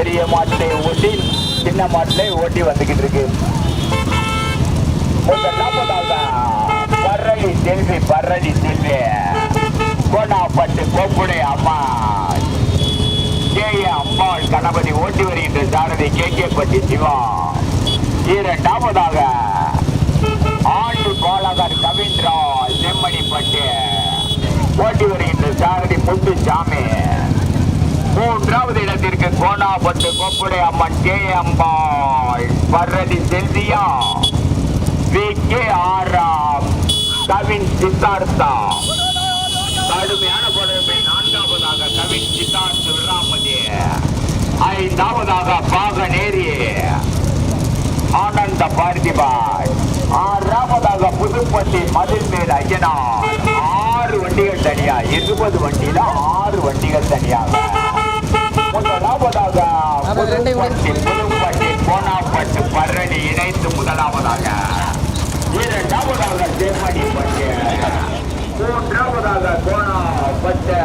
பெரிய மாட்டை ஓட்டி சின்ன மாட்டிலே ஓட்டி வந்துகிட்டு இருக்கு. பரளி செல்வி பரளி செல்வி. கோடாப்பட்டு கோப்புடை அம்மா. கே. அம்மாள் கணபதி ஓட்டி வருகின்ற சாரதி கே. கே. பட்டி சிவா இரண்டாவதாக ஆண்டு கோலகர் கவிந்திரா செம்மணி பட்டு ஓட்டி வருகின்ற சாரதி முத்துசாமி மூன்றாவது இடத்திற்கு கோணாப்பட்டு கோப்புடை அம்மன் கே அம்பாள் வர்றதி செல்வியா. வி. கே. ஆராம் கவின் சித்தார்த்தா. கடுமையான பொறுமை நான்காவதாக கவின் சித்தார்த்த விராமதி ஐந்தாவதாக பாகநேரி ஆனந்த பார்த்திபாய். ஆறாவதாக புதுப்பட்டி மதில் மேல் ஐயனார் ஆறு வண்டிகள் தனியா இருபது வண்டியில ஆறு வண்டிகள் தனியாக. கோணாப்பட்டு பரணி இணைந்து முதலாவதாக இரண்டாவதாக தேமணி பட்டு மூன்றாவதாக கோணாப்பட்டு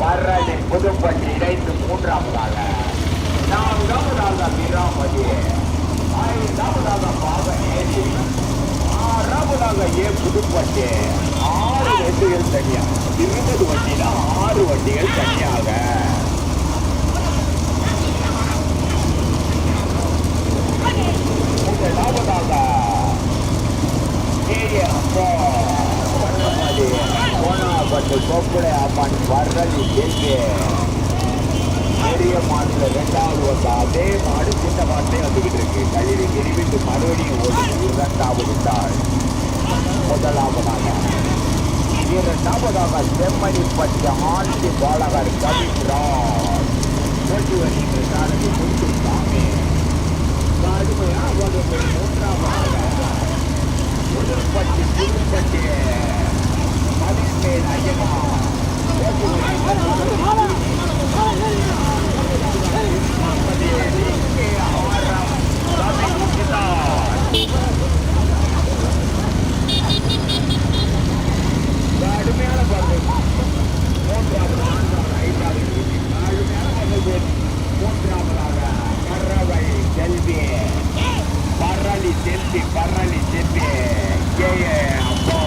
பரணி புதுப்பட்டி இணைந்து மூன்றாவதாக நான்காவதாக விராமதி ஐந்தாவதாக பாவநேரி ஆறாவதாக ஏ புதுப்பட்டு ஆறு வண்டிகள் தனியாக இருபது வண்டியில ஆறு வண்டிகள் தனியாக முதலாவதாக கேஏ அப்பா வண்ணமதி கோணாப்பட்டு கோப்புடை அம்மன் வரலி பெரிய மாட்டுல ரெண்டாவது வந்து அதே மாடு சின்ன மாட்டே வந்துகிட்டு இருக்கு கழிவு கிரிவிட்டு மறுபடியும் ஓடுது இரண்டாவது தாள் முதலாவதாக இரண்டாவதாக செம்மணிப்பட்டு ஆண்டி பாலகர் கவிராஜ் ஓட்டி வருகின்ற சாரதி முத்து சாமி கடுமையான வகுப்பு மூன்றாவதாக புதுப்பட்டி புதுப்பட்டி மதிமேல் ஐயமா ஓட்டி வருகின்ற கடுமையான பருவம் மூன்றாவது நான்காவது ஐந்தாவது கடுமையான பருவம் மூன்றாவதாக பறவை செல்வி பரளி செல்வி பரளி செல்வி கே அப்போ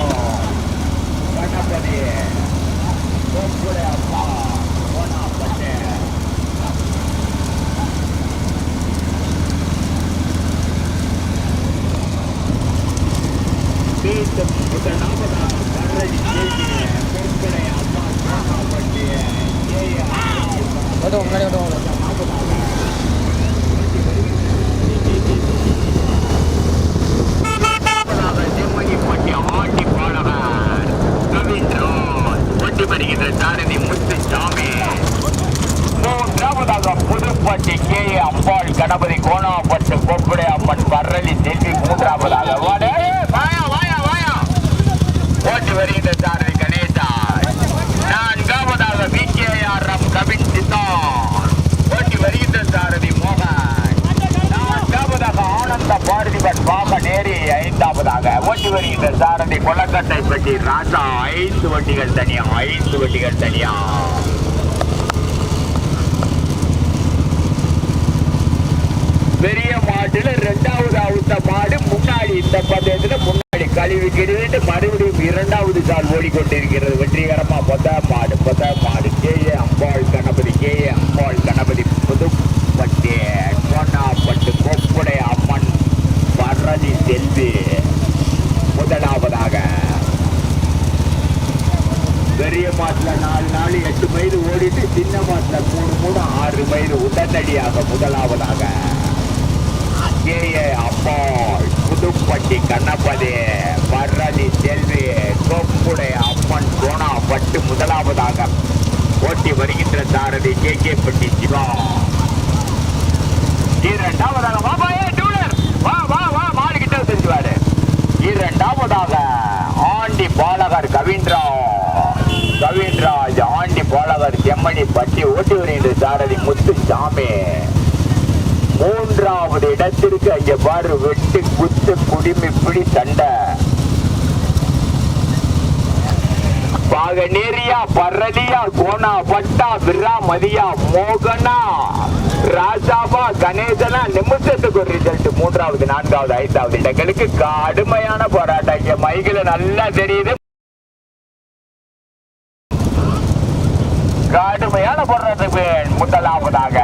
கணபதி கோப்புடைய அப்பா கோணாப்பட்டு மீண்டும் முதலாவதாக பரளி செல்வி கோப்புடைய அப்பா கோணாப்பட்டு கே ஓட்டும் முன்னாடி ஓட்டும் புதுப்பட்டி கே அம்பாள் கணபதி கோணாப்பட்டு கொப்புடை அம்மன் பரளி செல்வி மூன்றாவதாக வாடே, வாயா வாயா வாயா ஓட்டி வருகின்ற சாரதி கணேசா நான்காவதாக V K R M Kavin Siddhan ஓட்டி வருகின்ற சாரதி மோகன் நான்காவதாக ஆனந்த பார்த்திபன் பாக நேரி ஐந்தாவதாக ஓட்டி வருகின்ற சாரதி கொலக்கட்டை பெட்டி ராஜா ஐந்து வண்டிகள் தனியா ஐந்து வண்டிகள் தனியா? பெரிய மாட்டுல ரெண்டாவது அவுத்த மாடு முன்னாடி இந்த பந்தயத்துல முன்னாடி கழுவி கிடுவிட்டு மறுபடியும் இரண்டாவது சால் ஓடிக்கொண்டிருக்கிறது. வெற்றிகரமா பொத மாடு பொத மாடு. K A Ambal Ganapathi K A Ambal Ganapathi Pudupatti Ponnapattu Koppudai Amman Bharathi Selvi முதலாவதாக பெரிய மாட்டுல நாலு நாள் எட்டு மைல் ஓடிட்டு சின்ன மாட்டுல மூணு மூணு ஆறு மைல் உடனடியாக முதலாவதாக கே அம்மாள் புதுப்பட்டி கண்ணப்பதி வர்றதி செல்வி கொப்புடை அம்மன் கோணா பட்டு முதலாவதாக ஓட்டி வருகின்ற சாரதி கே கே பட்டி சிவா. இரண்டாவதாக வா வா ஏ டூலர். வா வா வா மாடு கிட்ட தெரிஞ்சுவாரு இரண்டாவதாக ஆண்டி பாலகர் கவின்ராஜ் கவின்ராஜ் ஆண்டி பாலகர் செம்மணி பட்டி ஓட்டி வருகின்ற சாரதி முத்துசாமி மூன்றாவது இடத்திற்கு அங்க பாரு வெட்டு குத்து குடிமி பிடி சண்டை. பாகநேரியா பரலியா கோனா பட்டா விரா மதியா மோகனா ராசாவா கணேசனா நிமிஷத்துக்கு ஒரு ரிசல்ட் மூன்றாவது நான்காவது ஐந்தாவது இடங்களுக்கு கடுமையான போராட்டம். இங்க மைகில நல்லா தெரியுது. கடுமையான போராட்டத்துக்கு முதலாவதாக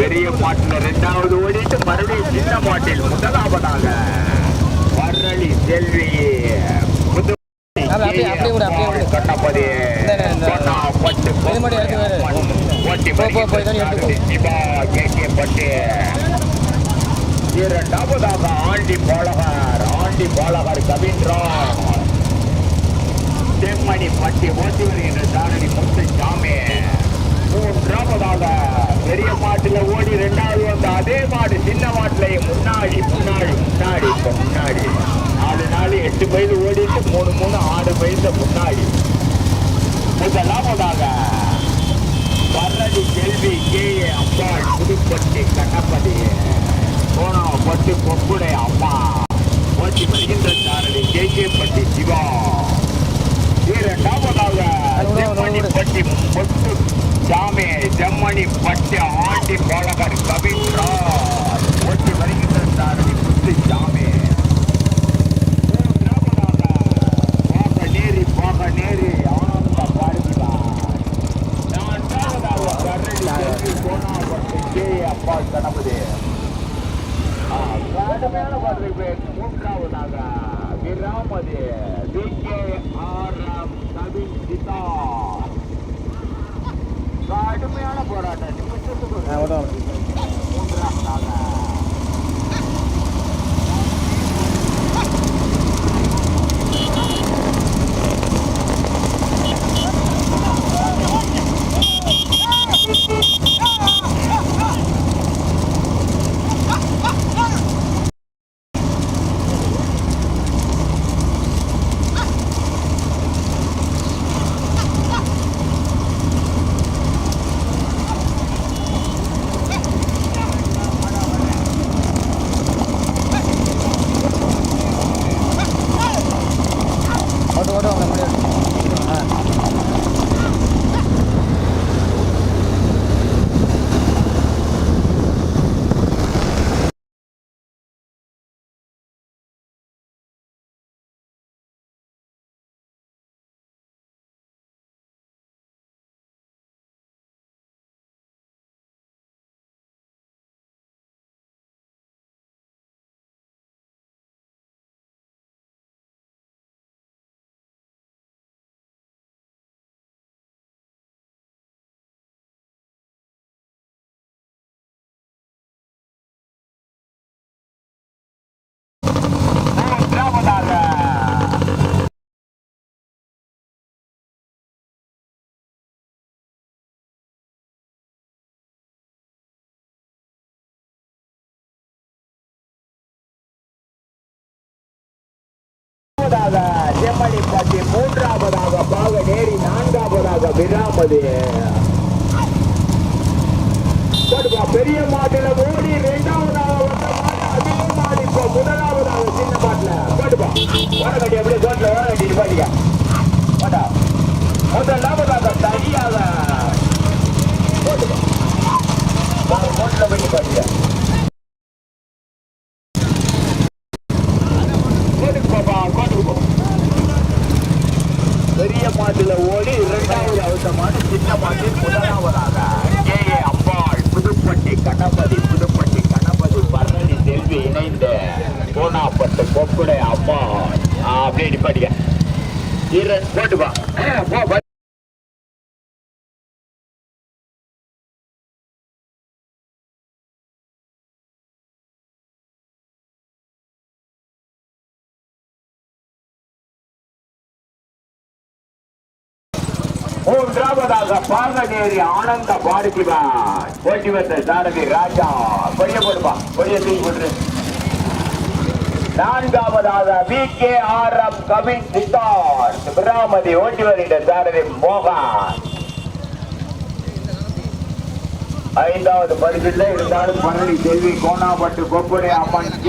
பெரிய மாட்டில் இரண்டாவது ஓடிட்டு மறுபடியும் சின்ன மாட்டில் முதலாவதாக வரளி செல்வி புது அப்படியே, அப்படியே விடு, அப்படியே விடு. கண்ணப்பதி இந்த, இந்த, பொன்னா, பட்டு, இது மட்டும் எடுத்து வேறு. ஓட்டி போ, போ, போ, இதோ எடுத்து போ. சிவா கே கே பட்டு. இரண்டாவதாக ஆண்டி பாலகர் ஆண்டி பாலகர் கவின்ரான் செம்மணி பட்டி ஓட்டி வருகின்ற சாரணி முத்து சாமி. மூன்றாவதாக பெரிய மாட்டுல ஓடி ரெண்டாவது வந்த அதே மாடு சின்ன மாட்டுலயும் முன்னாடி முன்னாடி முன்னாடி இப்ப முன்னாடி. நாலு நாலு எட்டு பைது ஓடிட்டு மூணு மூணு ஆறு பைத முன்னாடி. முதலாவதாக பரடி செல்வி கே ஏ அம்பாள் புதுப்பட்டி கண்ணப்பதி கோணம் பட்டு பொப்புடை அம்மா. போட்டி வருகின்ற சாரணி கே கே பட்டி சிவா இரண்டாவதாக செம்மணி பட்டி பொட்டு சாமி செம்மணி பட்டி ஆண்டி பாலகர் கவின்ராஜ் ஒட்டி வருகின்ற சாரணி புத்து சாமி நேரி பாக நேரி ஆனந்த பார்க்கிறார் நான்காவதாக கரடி செல்வி கோணாபட்டி கே. அப்பா கணபதி கடுமையான பாடலுக்கு மூன்றாவதாக விராமதி. வி. கே. ஆர். கடுமையான போராட்டம். நிமிஷத்துக்கு ஒரு ஆ மூன்றாவதாக செம்மணிப்பட்டி மூன்றாவதாக பாக நேரி நான்காவதாக விராமது பெரிய மாட்டில ஓடி இரண்டாவதாக வந்த மாடு அதே மாடு இப்போ முதலாவதாக சின்ன மாட்டுல. போட்டுப்பா ஓட கட்டி அப்படியே தோட்டில் ஓட கட்டிட்டு போட்டா தனியாக போட்டுப்பா தோட்டில் போயிட்டு பாட்டிக்க கோட்டுக்குப்பா கோட்டுக்கு பெரிய மாட்டுல ஓடி இரண்டாவது அவுத்த மாடு சின்ன மாட்டில் முதலாவதாக. கே அம்பாள் புதுப்பட்டி கணபதி புதுப்பட்டி கணபதி பரணி செல்வி இணைந்த கோணாப்பட்டு கொக்குடை அம்மா ஆ, அப்படியே நிப்பாட்டிக்க. இரு போட்டுப்பா மூன்றாவதாக பார்வநேரி ஆனந்த பாடுகிறார் போட்டி வந்த சாரதி ராஜா. கொய்ய போடுப்பா. கொய்ய தூக்கி போட்டு நான்காவதாக V K R M Kavin Siddhar. Subramathi ஓட்டி வருகின்ற சாரதி மோகன். ஐந்தாவது பரிசில் இருந்தாலும் பழனி செல்வி கோணாப்பட்டு கொப்புடைய அம்மன்